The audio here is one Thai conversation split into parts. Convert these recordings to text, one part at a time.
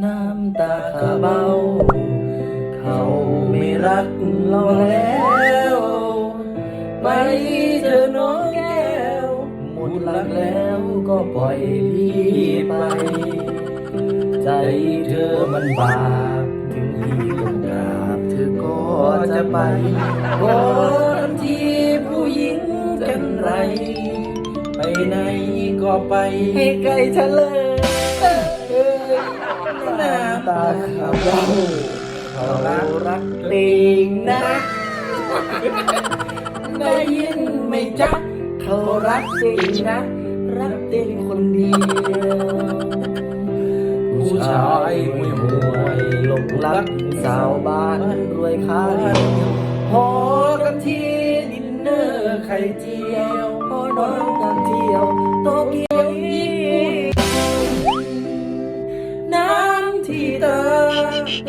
น้ำตาขาเบา เขาไม่รักเราแล้วไปเธอน้องแก้ว หมดรักแล้วก็ปล่อยพี่ไป ใจเธอมันบาปถึงพี่ต้องกราบเธอก็จะไปก่อนที่ผู้หญิงกันไร ไปไหนก็ไปให้ไกลทะเลย น้ำตาเขาเราเขารักเองนะได้ยินไหมจ๊ะเขารักเองนะ รักเองคนเดียวผู้ชายห่วยห่วยหลงรักสาวบ้านรวยค่าเดียวพอกันที่ดินเนอร์ไข่เจียวพอนอน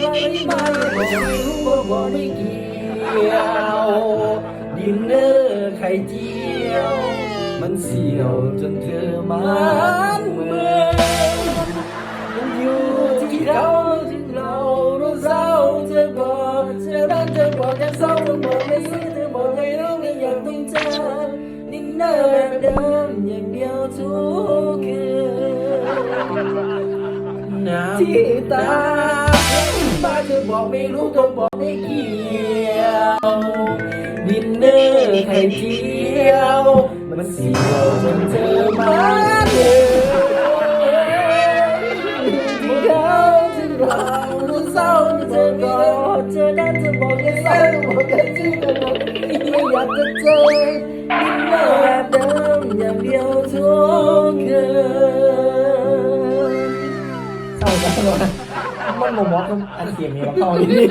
ไหลมาไม่รู้ว่าบ่ไม่เกี่ยวดินเนอร์ไข่เจียว มันเสียวจนเธอมันเมื่อยมันอยู่ที่เขาถึงเรารู้เศร้าเธอบอกเธอรักเธอบอกยังเศร้าเธอบอกไม่ซื้อเธอบอกไม่รู้ไม่อยากต้องเจอดินเนอร์แบบเดิมอย่างเดียวทุกคืนที่ตา บ้าเธอบอกไม่รู้เธอบอกไม่เกี่ยวดินเนอร์ไข่เจียว มันเสียวจนเธอมาเลยที่เขาที่เรารู้เศร้าเธอก็เธอได้เธอบอกยังเศร้าบอกยังที่เธอบอกไม่อยากจะเจอดินเนอร์แบบเดิมอย่างเดียวทุกคืนเศร้าจังวะ มันโมมอสมันเสี่ยงนี้กับเขาอีกนิด